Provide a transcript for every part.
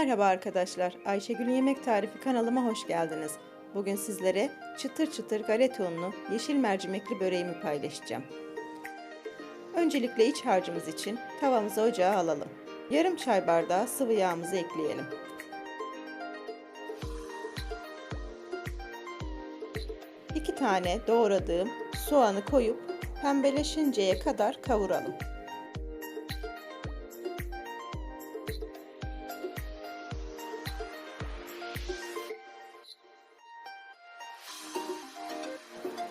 Merhaba arkadaşlar, Ayşegül Yemek Tarifi kanalıma hoş geldiniz. Bugün sizlere çıtır çıtır galeta unlu yeşil mercimekli böreğimi paylaşacağım. Öncelikle iç harcımız için tavamızı ocağa alalım. Yarım çay bardağı sıvı yağımızı ekleyelim. İki tane doğradığım soğanı koyup pembeleşinceye kadar kavuralım.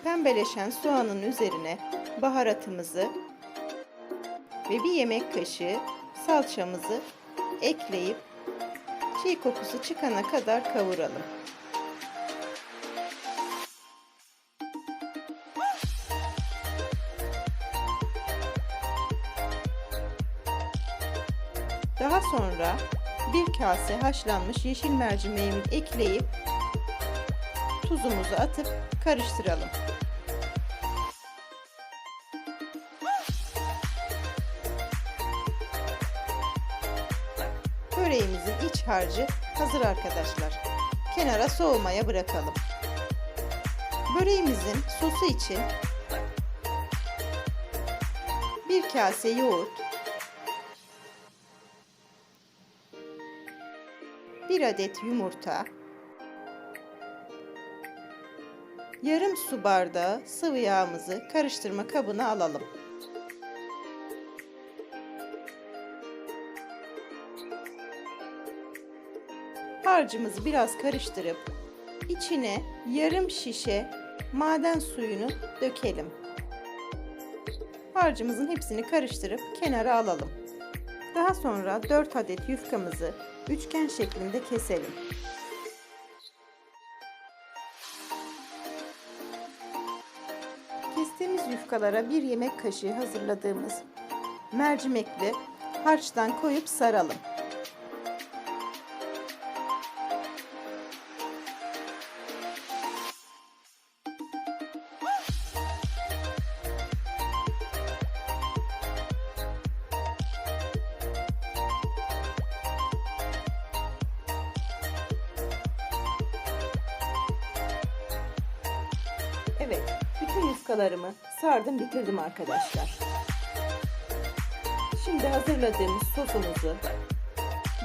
Pembeleşen soğanın üzerine baharatımızı ve bir yemek kaşığı salçamızı ekleyip çiğ kokusu çıkana kadar kavuralım. Daha sonra bir kase haşlanmış yeşil mercimeğimi ekleyip tuzumuzu atıp karıştıralım. Böreğimizin iç harcı hazır arkadaşlar. Kenara soğumaya bırakalım. Böreğimizin sosu için bir kase yoğurt, bir adet yumurta, yarım su bardağı sıvı yağımızı karıştırma kabına alalım. Harcımızı biraz karıştırıp içine yarım şişe maden suyunu dökelim. Harcımızın hepsini karıştırıp kenara alalım. Daha sonra 4 adet yufkamızı üçgen şeklinde keselim. Kestiğimiz yufkalara bir yemek kaşığı hazırladığımız mercimekli harçtan koyup saralım. Evet, yufkalarımı sardım bitirdim arkadaşlar. Şimdi hazırladığımız sosumuzu,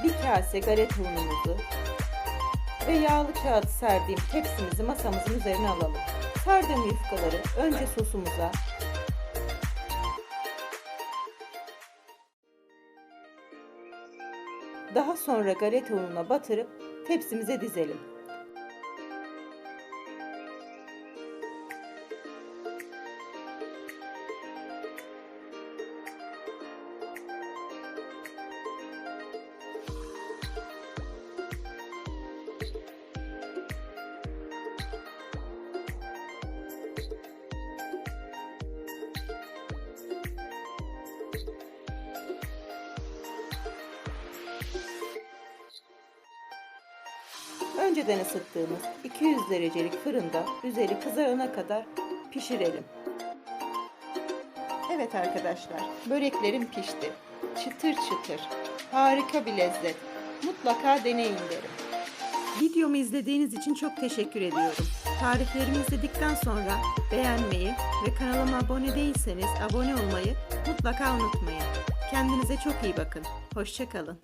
bir kase galeta unumuzu ve yağlı kağıt serdiğim tepsimizi masamızın üzerine alalım. Sardığım yufkaları önce sosumuza, daha sonra galeta ununa batırıp tepsimize dizelim. Önceden ısıttığımız 200 derecelik fırında üzeri kızarana kadar pişirelim. Evet arkadaşlar, böreklerim pişti. Çıtır çıtır, harika bir lezzet. Mutlaka deneyin derim. Videomu izlediğiniz için çok teşekkür ediyorum. Tariflerimi izledikten sonra beğenmeyi ve kanalıma abone değilseniz abone olmayı mutlaka unutmayın. Kendinize çok iyi bakın. Hoşçakalın.